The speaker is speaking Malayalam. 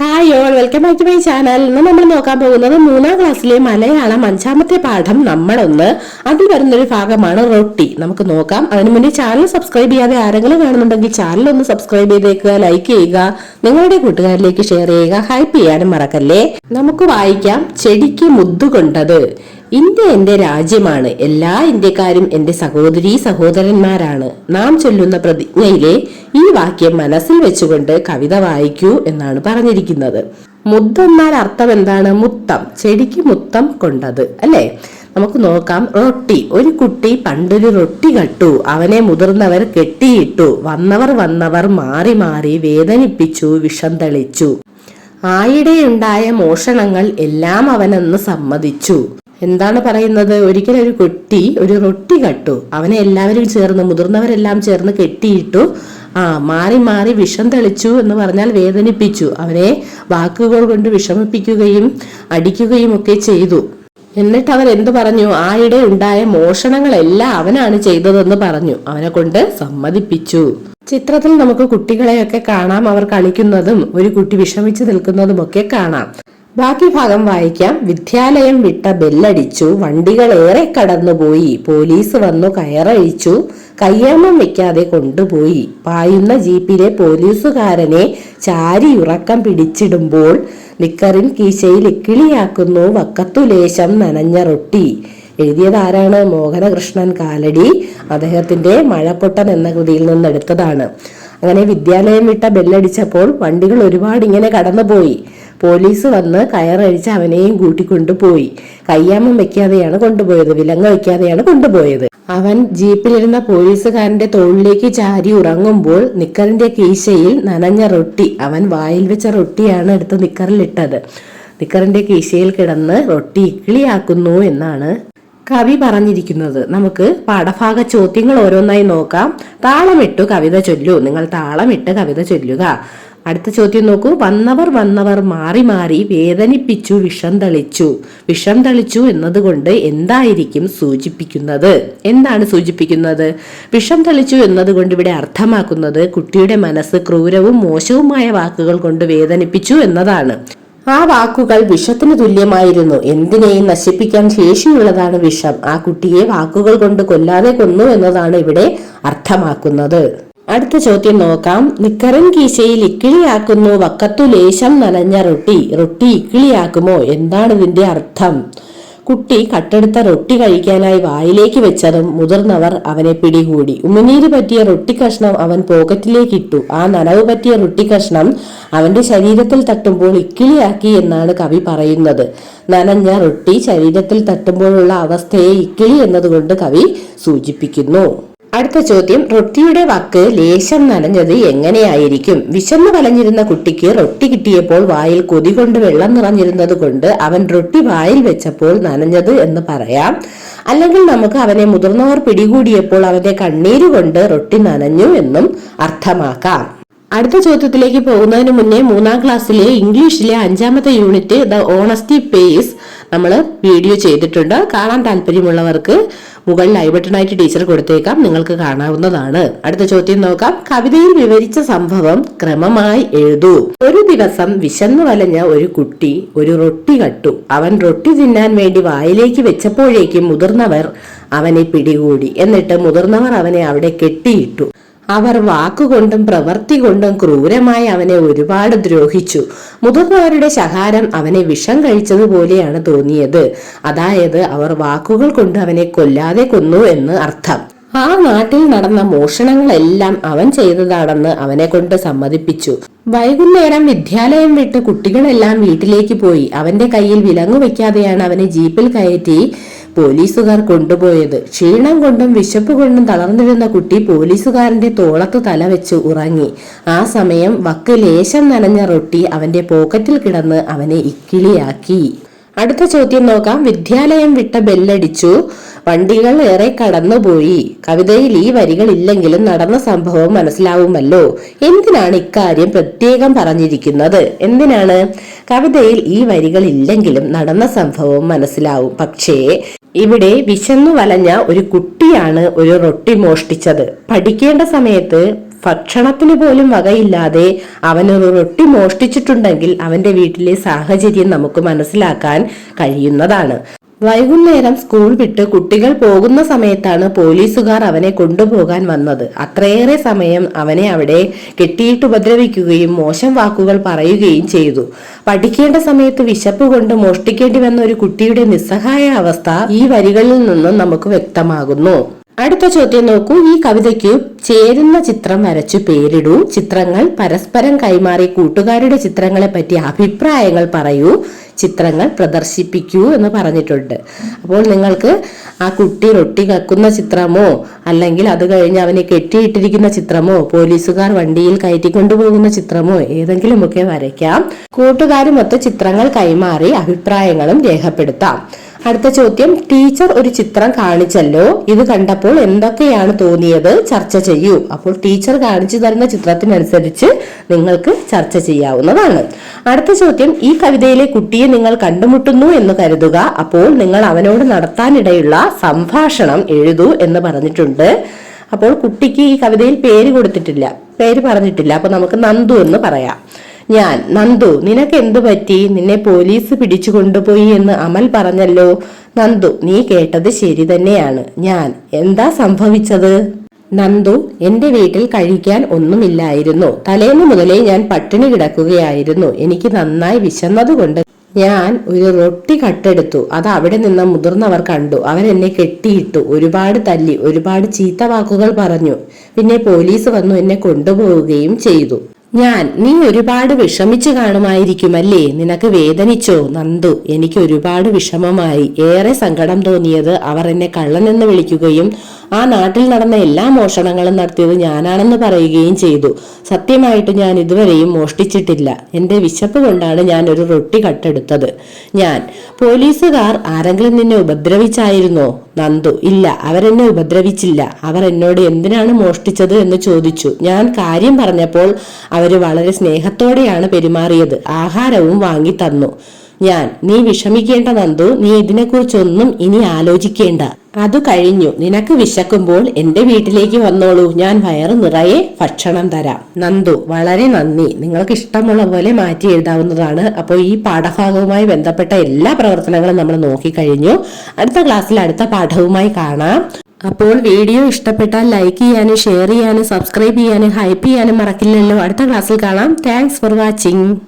Hi all welcome back to my channel ഇന്ന് നമ്മൾ നോക്കാൻ പോകുന്നത് മൂന്നാം ക്ലാസ്സിലെ മലയാളം അഞ്ചാമത്തെ പാഠം നമ്മളൊന്ന്. അതിൽ വരുന്നൊരു ഭാഗമാണ് റൊട്ടി. നമുക്ക് നോക്കാം. അതിനു മുന്നേ ചാനൽ സബ്സ്ക്രൈബ് ചെയ്യാതെ ആരെങ്കിലും കാണുന്നുണ്ടെങ്കിൽ ചാനൽ ഒന്ന് സബ്സ്ക്രൈബ് ചെയ്തേക്കുക ലൈക്ക് ചെയ്യുക നിങ്ങളുടെ കൂട്ടുകാരിലേക്ക് ഷെയർ ചെയ്യുക ഹൈപ്പ് ചെയ്യാനും മറക്കല്ലേ? നമുക്ക് വായിക്കാം ചെടിക്ക് മുദ്ദുകൊണ്ടത് ഇന്ത്യ എന്റെ രാജ്യമാണ്. എല്ലാ ഇന്ത്യക്കാരും എന്റെ സഹോദരി സഹോദരന്മാരാണ്. നാം ചൊല്ലുന്ന പ്രതിജ്ഞയിലെ ഈ വാക്യം മനസ്സിൽ വെച്ചുകൊണ്ട് കവിത വായിക്കൂ എന്നാണ് പറഞ്ഞിരിക്കുന്നത്. മുദ്ദെന്നാൽ അർത്ഥം എന്താണ്? മുത്തം. ചെടിക്ക് മുത്തം കൊണ്ടത്. അല്ലേ? നമുക്ക് നോക്കാം. റൊട്ടി. ഒരു കുട്ടി പണ്ടൊരു റൊട്ടി കട്ടു. അവനെ മുതിർന്നവർ കെട്ടിയിട്ടു. വന്നവർ വന്നവർ മാറി മാറി വേദനിപ്പിച്ചു വിഷം തെളിച്ചു. ആയിടെയുണ്ടായ മോഷണങ്ങൾ എല്ലാം അവനെന്ന് സമ്മതിച്ചു. എന്താണ് പറയുന്നത്? ഒരിക്കലും ഒരു കുട്ടി ഒരു റൊട്ടി കട്ടു. അവനെ എല്ലാവരും ചേർന്ന് മുതിർന്നവരെല്ലാം ചേർന്ന് കെട്ടിയിട്ടു ആ മാറി മാറി വിഷം തെളിച്ചു എന്ന് പറഞ്ഞാൽ വേദനിപ്പിച്ചു. അവനെ വാക്കുകൾ കൊണ്ട് വിഷമിപ്പിക്കുകയും അടിക്കുകയും ഒക്കെ ചെയ്തു. എന്നിട്ട് അവൻ എന്തു പറഞ്ഞു? ആയിടെ ഉണ്ടായ മോഷണങ്ങളെല്ലാം അവനാണ് ചെയ്തതെന്ന് പറഞ്ഞു. അവനെ കൊണ്ട് സമ്മതിപ്പിച്ചു. ചിത്രത്തിൽ നമുക്ക് കുട്ടികളെയൊക്കെ കാണാം അവർ കളിക്കുന്നതും ഒരു കുട്ടി വിഷമിച്ചു നിൽക്കുന്നതും ഒക്കെ കാണാം. ബാക്കി ഭാഗം വായിക്കാം. വിദ്യാലയം വിട്ട ബെല്ലടിച്ചു. വണ്ടികൾ ഏറെ കടന്നുപോയി. പോലീസ് വന്നു കയറഴിച്ചു. കയ്യാമം വെക്കാതെ കൊണ്ടുപോയി. പായുന്ന ജീപ്പിലെ പോലീസുകാരനെ ചാരി ഉറക്കം പിടിച്ചിടുമ്പോൾ നിക്കറിൻ കീശയിൽ ഇക്കിളിയാക്കുന്നു വക്കത്തുലേശം നനഞ്ഞ റൊട്ടി. എഴുതിയതാരാണ്? മോഹനകൃഷ്ണൻ കാലടി. അദ്ദേഹത്തിന്റെ മഴപ്പൊട്ടൻ എന്ന കൃതിയിൽ നിന്നെടുത്തതാണ്. അങ്ങനെ വിദ്യാലയം വിട്ട ബെല്ലടിച്ചപ്പോൾ വണ്ടികൾ ഒരുപാട് ഇങ്ങനെ കടന്നുപോയി. പോലീസ് വന്ന് കയറഴിച്ച് അവനെയും കൂട്ടിക്കൊണ്ടുപോയി. കയ്യാമം വെക്കാതെയാണ് കൊണ്ടുപോയത് വിലങ്ങ വെക്കാതെയാണ് കൊണ്ടുപോയത്. അവൻ ജീപ്പിലിരുന്ന പോലീസുകാരന്റെ തോളിലേക്ക് ചാരി ഉറങ്ങുമ്പോൾ നിക്കറിന്റെ കീശയിൽ നനഞ്ഞ റൊട്ടി അവൻ വായിൽ വെച്ച റൊട്ടിയാണ് എടുത്ത് നിക്കറിൽ ഇട്ടത് നിക്കറിന്റെ കീശയിൽ കിടന്ന് റൊട്ടി ഇക്കിളിയാക്കുന്നു എന്നാണ് കവി പറഞ്ഞിരിക്കുന്നത്. നമുക്ക് പാഠഭാഗ ചോദ്യങ്ങൾ ഓരോന്നായി നോക്കാം. താളമിട്ടു കവിത ചൊല്ലു. നിങ്ങൾ താളമിട്ട് കവിത ചൊല്ലുക. അടുത്ത ചോദ്യം നോക്കൂ. വന്നവർ വന്നവർ മാറി മാറി വേദനിപ്പിച്ചു വിഷം തളിച്ചു. വിഷം തളിച്ചു എന്നതുകൊണ്ട് എന്തായിരിക്കും സൂചിപ്പിക്കുന്നത്? എന്താണ് സൂചിപ്പിക്കുന്നത്? വിഷം തളിച്ചു എന്നതുകൊണ്ട് ഇവിടെ അർത്ഥമാക്കുന്നത് കുട്ടിയുടെ മനസ്സ് ക്രൂരവും മോശവുമായ വാക്കുകൾ കൊണ്ട് വേദനിപ്പിച്ചു എന്നതാണ്. ആ വാക്കുകൾ വിഷത്തിന് തുല്യമായിരുന്നു. എന്തിനേയും നശിപ്പിക്കാൻ ശേഷിയുള്ളതാണ് വിഷം. ആ കുട്ടിയെ വാക്കുകൾ കൊണ്ട് കൊല്ലാതെ കൊന്നു എന്നതാണ് ഇവിടെ അർത്ഥമാക്കുന്നത്. അടുത്ത ചോദ്യം നോക്കാം. നിക്കറൻ കീശയിൽ ഇക്കിളിയാക്കുന്നു വക്കത്തു ലേശം നനഞ്ഞ റൊട്ടി. റൊട്ടി ഇക്കിളിയാക്കുമോ എന്താണ് ഇതിന്റെ അർത്ഥം? കുട്ടി കട്ടെടുത്ത റൊട്ടി കഴിക്കാനായി വായിലേക്ക് വെച്ചതും മുതിർന്നവർ അവനെ പിടികൂടി. ഉമിനീര് പറ്റിയ റൊട്ടി കഷ്ണം അവൻ പോക്കറ്റിലേക്ക് ഇട്ടു. ആ നനവ് പറ്റിയ റൊട്ടി കഷ്ണം അവന്റെ ശരീരത്തിൽ തട്ടുമ്പോൾ ഇക്കിളിയാക്കി എന്നാണ് കവി പറയുന്നത്. നനഞ്ഞ റൊട്ടി ശരീരത്തിൽ തട്ടുമ്പോഴുള്ള അവസ്ഥയെ ഇക്കിളി എന്നതുകൊണ്ട് കവി സൂചിപ്പിക്കുന്നു. അടുത്ത ചോദ്യം റൊട്ടിയുടെ വക്ക് ലേശം നനഞ്ഞത് എങ്ങനെയായിരിക്കും? വിശന്ന് വലഞ്ഞിരുന്ന കുട്ടിക്ക് റൊട്ടി കിട്ടിയപ്പോൾ വായിൽ കൊതി കൊണ്ട് വെള്ളം നിറഞ്ഞിരുന്നത് കൊണ്ട് അവൻ റൊട്ടി വായിൽ വെച്ചപ്പോൾ നനഞ്ഞത് എന്ന് പറയാം. അല്ലെങ്കിൽ നമുക്ക് അവനെ മുതിർന്നവർ പിടികൂടിയപ്പോൾ അവന്റെ കണ്ണീര് റൊട്ടി നനഞ്ഞു എന്നും അർത്ഥമാക്കാം. അടുത്ത ചോദ്യത്തിലേക്ക് പോകുന്നതിന് മുന്നേ മൂന്നാം ക്ലാസ്സിലെ ഇംഗ്ലീഷിലെ അഞ്ചാമത്തെ യൂണിറ്റ് ദ ഓണസ്റ്റി പേസ് നമ്മൾ വീഡിയോ ചെയ്തിട്ടുണ്ട്. കാണാൻ താല്പര്യമുള്ളവർക്ക് മുകളിൽ ഐ ബട്ടണായിട്ട് ടീച്ചർ കൊടുത്തേക്കാം. നിങ്ങൾക്ക് കാണാവുന്നതാണ്. അടുത്ത ചോദ്യം നോക്കാം. കവിതയിൽ വിവരിച്ച സംഭവം ക്രമമായി എഴുതൂ. ഒരു ദിവസം വിശന്നു വലഞ്ഞ ഒരു കുട്ടി ഒരു റൊട്ടി കട്ടു. അവൻ റൊട്ടി തിന്നാൻ വേണ്ടി വായിലേക്ക് വെച്ചപ്പോഴേക്കും മുതിർന്നവർ അവനെ പിടികൂടി. എന്നിട്ട് മുതിർന്നവർ അവനെ അവിടെ കെട്ടിയിട്ടു. അവർ വാക്കുകൊണ്ടും പ്രവൃത്തി കൊണ്ടും ക്രൂരമായി അവനെ ഒരുപാട് ദ്രോഹിച്ചു. മുതിർന്നവരുടെ ശകാരം അവനെ വിഷം കഴിച്ചതുപോലെയാണ് തോന്നിയത്. അതായത് അവർ വാക്കുകൾ കൊണ്ട് അവനെ കൊല്ലാതെ കൊന്നു എന്ന് അർത്ഥം. ആ നാട്ടിൽ നടന്ന മോഷണങ്ങളെല്ലാം അവൻ ചെയ്തതാണെന്ന് അവനെ കൊണ്ട് സമ്മതിപ്പിച്ചു. വൈകുന്നേരം വിദ്യാലയം വിട്ട് കുട്ടികളെല്ലാം വീട്ടിലേക്ക് പോയി. അവന്റെ കയ്യിൽ വിലങ്ങു വെക്കാതെയാണ് അവനെ ജീപ്പിൽ കയറ്റി പോലീസുകാർ കൊണ്ടുപോയത്. ക്ഷീണം കൊണ്ടും വിശപ്പ് കൊണ്ടും തളർന്നിരുന്ന കുട്ടി പോലീസുകാരന്റെ തോളത്ത് തല വെച്ച് ഉറങ്ങി. ആ സമയം വക്ക് ലേശം നനഞ്ഞ റൊട്ടി അവന്റെ പോക്കറ്റിൽ കിടന്ന് അവനെ ഇക്കിളിയാക്കി. അടുത്ത ചോദ്യം നോക്കാം. വിദ്യാലയം വിട്ട ബെല്ലടിച്ചു. വണ്ടികൾ ഏറെ കടന്നുപോയി. കവിതയിൽ ഈ വരികൾ ഇല്ലെങ്കിലും നടന്ന സംഭവം മനസ്സിലാവുമല്ലോ. എന്തിനാണ് ഇക്കാര്യം പ്രത്യേകം പറഞ്ഞിരിക്കുന്നത്? എന്തിനാണ്? കവിതയിൽ ഈ വരികൾ ഇല്ലെങ്കിലും നടന്ന സംഭവം മനസ്സിലാവും. പക്ഷേ ഇവിടെ വിശന്നു വലഞ്ഞ ഒരു കുട്ടിയാണ് ഒരു റൊട്ടി മോഷ്ടിച്ചത്. പഠിക്കേണ്ട സമയത്ത് ഭക്ഷണത്തിന് പോലും വകയില്ലാതെ അവനൊരു റൊട്ടി മോഷ്ടിച്ചിട്ടുണ്ടെങ്കിൽ അവന്റെ വീട്ടിലെ സാഹചര്യം നമുക്ക് മനസ്സിലാക്കാൻ കഴിയുന്നതാണ്. വൈകുന്നേരം സ്കൂൾ വിട്ട് കുട്ടികൾ പോകുന്ന സമയത്താണ് പോലീസുകാർ അവനെ കൊണ്ടുപോകാൻ വന്നത്. അത്രയേറെ സമയം അവനെ അവിടെ കെട്ടിയിട്ട് ഉപദ്രവിക്കുകയും മോശം വാക്കുകൾ പറയുകയും ചെയ്തു. പഠിക്കേണ്ട സമയത്ത് വിശപ്പ് കൊണ്ട് മോഷ്ടിക്കേണ്ടി വന്ന ഒരു കുട്ടിയുടെ നിസ്സഹായ അവസ്ഥ ഈ വരികളിൽ നിന്നും നമുക്ക് വ്യക്തമാകുന്നു. അടുത്ത ചോദ്യം നോക്കൂ. ഈ കവിതയ്ക്ക് ചേരുന്ന ചിത്രം വരച്ചു പേരിടൂ. ചിത്രങ്ങൾ പരസ്പരം കൈമാറി കൂട്ടുകാരുടെ ചിത്രങ്ങളെ പറ്റി അഭിപ്രായങ്ങൾ പറയൂ. ചിത്രങ്ങൾ പ്രദർശിപ്പിക്കൂ എന്ന് പറഞ്ഞിട്ടുണ്ട്. അപ്പോൾ നിങ്ങൾക്ക് ആ കുട്ടി റൊട്ടി കക്കുന്ന ചിത്രമോ അല്ലെങ്കിൽ അത് കഴിഞ്ഞ് അവനെ കെട്ടിയിട്ടിരിക്കുന്ന ചിത്രമോ പോലീസുകാർ വണ്ടിയിൽ കയറ്റി കൊണ്ടുപോകുന്ന ചിത്രമോ ഏതെങ്കിലുമൊക്കെ വരയ്ക്കാം. കൂട്ടുകാരുമൊത്ത് ചിത്രങ്ങൾ കൈമാറി അഭിപ്രായങ്ങളും രേഖപ്പെടുത്താം. അടുത്ത ചോദ്യം ടീച്ചർ ഒരു ചിത്രം കാണിച്ചല്ലോ. ഇത് കണ്ടപ്പോൾ എന്തൊക്കെയാണ് തോന്നിയത്? ചർച്ച ചെയ്യൂ. അപ്പോൾ ടീച്ചർ കാണിച്ചു തരുന്ന ചിത്രത്തിനനുസരിച്ച് നിങ്ങൾക്ക് ചർച്ച ചെയ്യാവുന്നതാണ്. അടുത്ത ചോദ്യം ഈ കവിതയിലെ കുട്ടിയെ നിങ്ങൾ കണ്ടുമുട്ടുന്നു എന്ന് കരുതുക. അപ്പോൾ നിങ്ങൾ അവനോട് നടത്താനിടയുള്ള സംഭാഷണം എഴുതൂ എന്ന് പറഞ്ഞിട്ടുണ്ട്. അപ്പോൾ കുട്ടിക്ക് ഈ കവിതയിൽ പേര് കൊടുത്തിട്ടില്ല. പേര് പറഞ്ഞിട്ടില്ല. അപ്പൊ നമുക്ക് നന്ദു എന്ന് പറയാം. ഞാൻ നന്ദു നിനക്ക് എന്തു പറ്റി? നിന്നെ പോലീസ് പിടിച്ചു കൊണ്ടുപോയി എന്ന് അമൽ പറഞ്ഞല്ലോ. നന്ദു നീ കേട്ടത് ശരി തന്നെയാണ്. ഞാൻ എന്താ സംഭവിച്ചത്? നന്ദു എന്റെ വീട്ടിൽ കഴിക്കാൻ ഒന്നുമില്ലായിരുന്നു. തലേന്ന് മുതലേ ഞാൻ പട്ടിണി കിടക്കുകയായിരുന്നു. എനിക്ക് നന്നായി വിശന്നതുകൊണ്ട് ഞാൻ ഒരു റൊട്ടി കട്ടെടുത്തു. അത് അവിടെ നിന്ന് മുതിർന്നവർ കണ്ടു. അവരെന്നെ കെട്ടിയിട്ടു. ഒരുപാട് തല്ലി ഒരുപാട് ചീത്ത വാക്കുകൾ പറഞ്ഞു. പിന്നെ പോലീസ് വന്നു എന്നെ കൊണ്ടുപോവുകയും ചെയ്തു. ഞാൻ നീ ഒരുപാട് വിഷമിച്ചു കാണുമായിരിക്കുമല്ലേ? നിനക്ക് വേദനിച്ചോ? നന്ദു എനിക്ക് ഒരുപാട് വിഷമമായി. ഏറെ സങ്കടം തോന്നിയത് അവർ എന്നെ കള്ളനെന്ന് വിളിക്കുകയും ആ നാട്ടിൽ നടന്ന എല്ലാ മോഷണങ്ങളും നടത്തിയത് ഞാനാണെന്ന് പറയുകയും ചെയ്തു. സത്യമായിട്ട് ഞാൻ ഇതുവരെയും മോഷ്ടിച്ചിട്ടില്ല. എന്റെ വിശപ്പ് കൊണ്ടാണ് ഞാൻ ഒരു റൊട്ടി കട്ടെടുത്തത്. ഞാൻ പോലീസുകാർ ആരെങ്കിലും നിന്നെ ഉപദ്രവിച്ചായിരുന്നോ? നന്ദു ഇല്ല അവരെന്നെ ഉപദ്രവിച്ചില്ല. അവർ എന്നോട് എന്തിനാണ് മോഷ്ടിച്ചത് എന്ന് ചോദിച്ചു. ഞാൻ കാര്യം പറഞ്ഞപ്പോൾ അവർ വളരെ സ്നേഹത്തോടെയാണ് പെരുമാറിയത്. ആഹാരവും വാങ്ങി തന്നു. ഞാൻ നീ വിഷമിക്കേണ്ട നന്ദു നീ ഇതിനെക്കുറിച്ചൊന്നും ഇനി ആലോചിക്കേണ്ട. അത് കഴിഞ്ഞു. നിനക്ക് വിശക്കുമ്പോൾ എന്റെ വീട്ടിലേക്ക് വന്നോളൂ. ഞാൻ വയറ് നിറയെ ഭക്ഷണം തരാം. നന്ദു വളരെ നന്ദി. നിങ്ങൾക്ക് ഇഷ്ടമുള്ള പോലെ മാറ്റി എഴുതാവുന്നതാണ്. അപ്പോൾ ഈ പാഠഭാഗവുമായി ബന്ധപ്പെട്ട എല്ലാ പ്രവർത്തനങ്ങളും നമ്മൾ നോക്കിക്കഴിഞ്ഞു. അടുത്ത ക്ലാസ്സിൽ അടുത്ത പാഠവുമായി കാണാം. അപ്പോൾ വീഡിയോ ഇഷ്ടപ്പെട്ടാൽ ലൈക്ക് ചെയ്യാനും ഷെയർ ചെയ്യാനും സബ്സ്ക്രൈബ് ചെയ്യാനും ഹൈപ്പ് ചെയ്യാനും മറക്കില്ലല്ലോ. അടുത്ത ക്ലാസ്സിൽ കാണാം. Thanks for watching